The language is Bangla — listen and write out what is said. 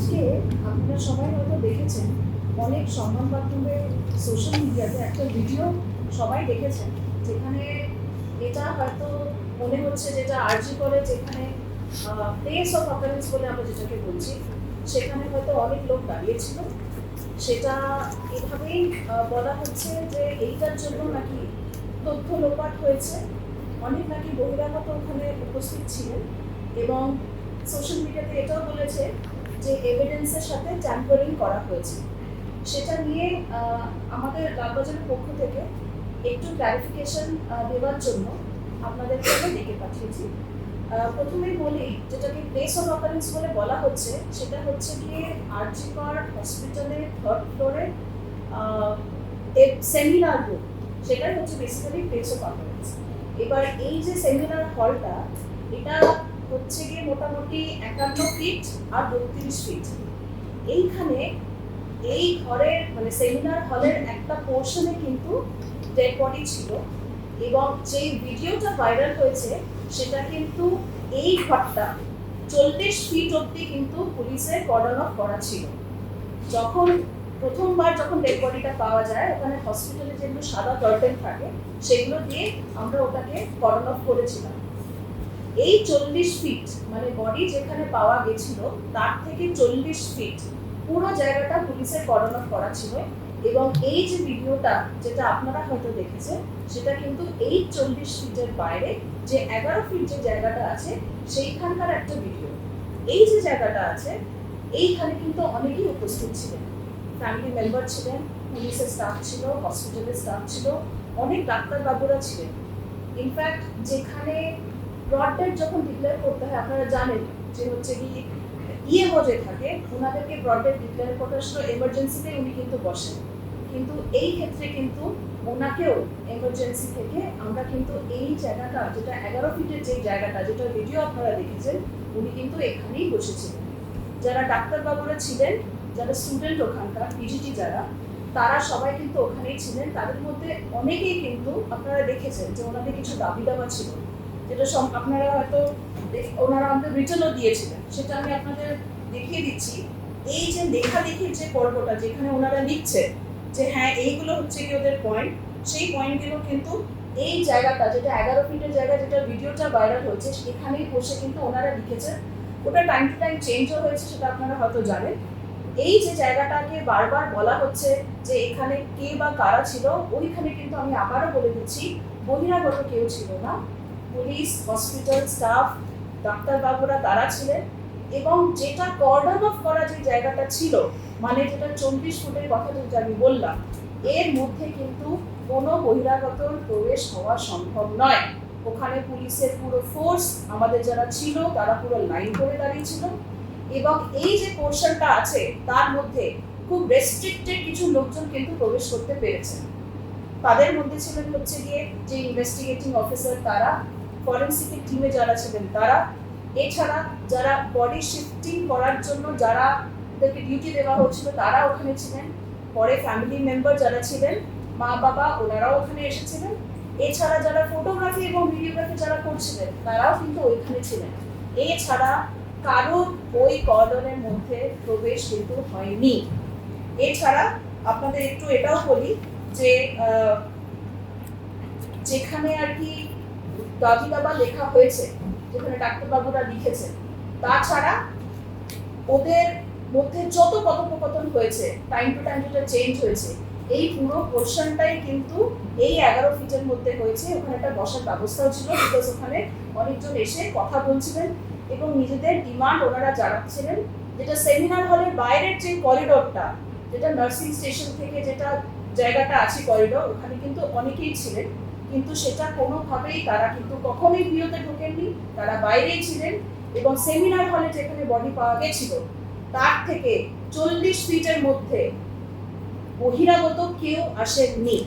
আজকে আপনারা সবাই হয়তো দেখেছেন, অনেক সংবাদ মাধ্যমে সোশ্যাল মিডিয়াতে একটা ভিডিও সবাই দেখেছেন, যেখানে এটা হয়তো মনে হচ্ছে যেটা আরজি করে, যেখানে প্লেস অফ অকারেন্স বলে আমরা যেটাকে বলছি, সেখানে হয়তো অনেক লোক দাঁড়িয়েছিল। সেটা এভাবেই বলা হচ্ছে যে এইটার জন্য নাকি তথ্য লোপাট হয়েছে। অনেক নাকি বহিরাগত ওখানে উপস্থিত ছিলেন এবং সোশ্যাল মিডিয়াতে এটাও বলেছে যে এভিডেন্সের সাথে ট্যাম্পারিং করা হয়েছে। সেটা নিয়ে আমাদের লালবাজারের পক্ষ থেকে একটু ক্লারিফিকেশন দেওয়ার জন্য আপনাদেরকে আমি ডেকে পাঠিয়েছি। প্রথমেই বলি, যেটাকে প্লেস অফ অকারেন্স বলে বলা হচ্ছে, সেটা হচ্ছে গিয়ে আরজিকর হসপিটালের থার্ড ফ্লোরে সেমিনার রুম সেটাই হচ্ছে বেসিক্যালি প্লেস অফ অকারেন্স এবার এই যে সেমিনার হলটা এটা হচ্ছে গিয়ে মোটামুটি একান্ন ফিট আর বত্রিশ ফিট এইখানে এই ঘরের মানে সেমিনার হলের একটা পোর্শনে কিন্তু ডেড ছিল এবং যেই ভিডিওটা ভাইরাল হয়েছে সেটা কিন্তু এই ঘরটা চল্লিশ ফিট অব্দি কিন্তু পুলিশের কর্ডন অফ করা ছিল। যখন প্রথমবার যখন ডেড পাওয়া যায়, ওখানে হসপিটালে যেগুলো সাদা কার্টেন থাকে, সেগুলো দিয়ে আমরা ওটাকে কর্ডন অফ করেছিলাম। এই চল্লিশ ফিট মানে বডি যেখানে পাওয়া গেছিল, তার থেকে চল্লিশ ফিট পুরো জায়গাটা পুলিশের অফ করা ছিল এবং এই যে ভিডিওটা, যেটা আপনারা হয়তো দেখেছেন, সেটা কিন্তু এই চল্লিশ ফিটের বাইরে যে এগারো ফিট যে জায়গাটা আছে, সেইখানকার একটা ভিডিও এই যে জায়গাটা আছে, এইখানে কিন্তু অনেকেই উপস্থিত ছিলেন। ফ্যামিলি মেম্বার ছিলেন পুলিশের স্টাফ ছিল হসপিটালের স্টাফ ছিল, অনেক ডাক্তারবাবুরা ছিলেন। ইনফ্যাক্ট যেখানে ব্রড ডেড যখন ডিক্লেয়ার করতে হয়, আপনারা জানেন যে হচ্ছে কি ইএমও যে থাকে, ওনাদেরকে ব্রড ডেড ডিক্লেয়ার করার সময় এমার্জেন্সিতে উনি কিন্তু বসেন। কিন্তু এই ক্ষেত্রে কিন্তু ওনাকেও এমার্জেন্সি থেকে আমরা কিন্তু এই জায়গাটা, যেটা এগারো ফিটের যে জায়গাটা, যেটা ভিডিও আপনারা দেখেছেন, উনি কিন্তু এখানেই বসেছিলেন যারা ডাক্তারবাবুরা ছিলেন, যারা স্টুডেন্ট ওখানকার পিজিটি যারা, তারা সবাই কিন্তু ওখানেই ছিলেন। তাদের মধ্যে অনেকেই কিন্তু আপনারা দেখেছেন যে ওনাদের কিছু দাবি দাবা ছিল। যেটা আপনারা হয়তো ওনারা আমাদের রিটার্নও দিয়েছিলেন। সেটা আমি আপনাদের দেখিয়ে দিচ্ছি। এই যে লেখালেখির যে পর্বটা যেখানে ওনারা লিখছে যে হ্যাঁ এইগুলো হচ্ছে কি ওদের পয়েন্ট সেই পয়েন্টগুলো কিন্তু এই জায়গাটা, যেটা এগারো ফিটের জায়গা, যেটা ভিডিওটা ভাইরাল হচ্ছে এখানেই বসে কিন্তু ওনারা লিখেছেন। ওটা টাইম টু টাইম চেঞ্জও হয়েছে, সেটা আপনারা হয়তো জানেন। এই যে জায়গাটাকে বারবার বলা হচ্ছে যে, এখানে কে বা কারা ছিল, ওইখানে কিন্তু আমি আবারও বলে দিচ্ছি, বহিরাগত কেউ ছিল না। পুলিশ, হসপিটাল স্টাফ ডাক্তারবাবুরা তারা ছিলেন এবং যেটা কর্ডন অফ করা যে জায়গাটা ছিল মানে যেটা চল্লিশ ফুটের কথা যেটা আমি বললাম, এর মধ্যে কিন্তু কোনো বহিরাগত প্রবেশ হওয়া সম্ভব নয়। ওখানে পুলিশের পুরো ফোর্স আমাদের যারা ছিল, তারা পুরো লাইন করে দাঁড়িয়েছিল এবং এই যে পোর্শনটা আছে, তার মধ্যে খুব রেস্ট্রিক্টেড কিছু লোকজন কিন্তু প্রবেশ করতে পেরেছেন তাদের মধ্যে ছিলেন হচ্ছে গিয়ে যে ইনভেস্টিগেটিং অফিসার তারা ফরেন্সিকের টিমে যারা ছিলেন তারা, এছাড়া যারা বডি শিফটিং করার জন্য যারা তাদেরকে ডিউটি দেওয়া হচ্ছিল, তারা ওখানে ছিলেন। পরে ফ্যামিলি মেম্বার যারা ছিলেন, মা, বাবা, ওনারাও ওখানে এসেছিলেন। এছাড়া যারা ফটোগ্রাফি এবং ভিডিওগ্রাফি যারা করছিলেন, তারাও কিন্তু ওইখানে ছিলেন। এছাড়া কারোর ওই কর্ডনের মধ্যে প্রবেশ কিন্তু হয়নি। এছাড়া আপনাদের একটু এটাও বলি যে যেখানে আর কি বাবা লেখা হয়েছে, যেখানে ডাক্তারবাবুরা লিখেছেন। তাছাড়া ওদের মধ্যে যত কথোপকথন হয়েছে টাইম টু টাইম যেটা চেঞ্জ হয়েছে, এই পুরো পোর্শনটাই কিন্তু এই এগারো ফিটের মধ্যে হয়েছে। ওখানে একটা বসার ব্যবস্থাও ছিল বিকজ ওখানে অনেকজন এসে কথা বলছিলেন এবং নিজেদের ডিমান্ড ওনারা জানাচ্ছিলেন। যেটা সেমিনার হলের বাইরের যে করিডোরটা যেটা নার্সিং স্টেশন থেকে যেটা জায়গাটা আছে করিডোর ওখানে কিন্তু অনেকেই ছিলেন। কিন্তু সেটা কোনোভাবেই তারা কিন্তু কখনোই বিয়েতে ঢোকেননি। তারা বাইরেই ছিলেন এবং সেমিনার হলে যেখানে বডি পাওয়া গেছিল, তার থেকে চল্লিশ ফিটের মধ্যে বহিরাগত কেউ আসেননি।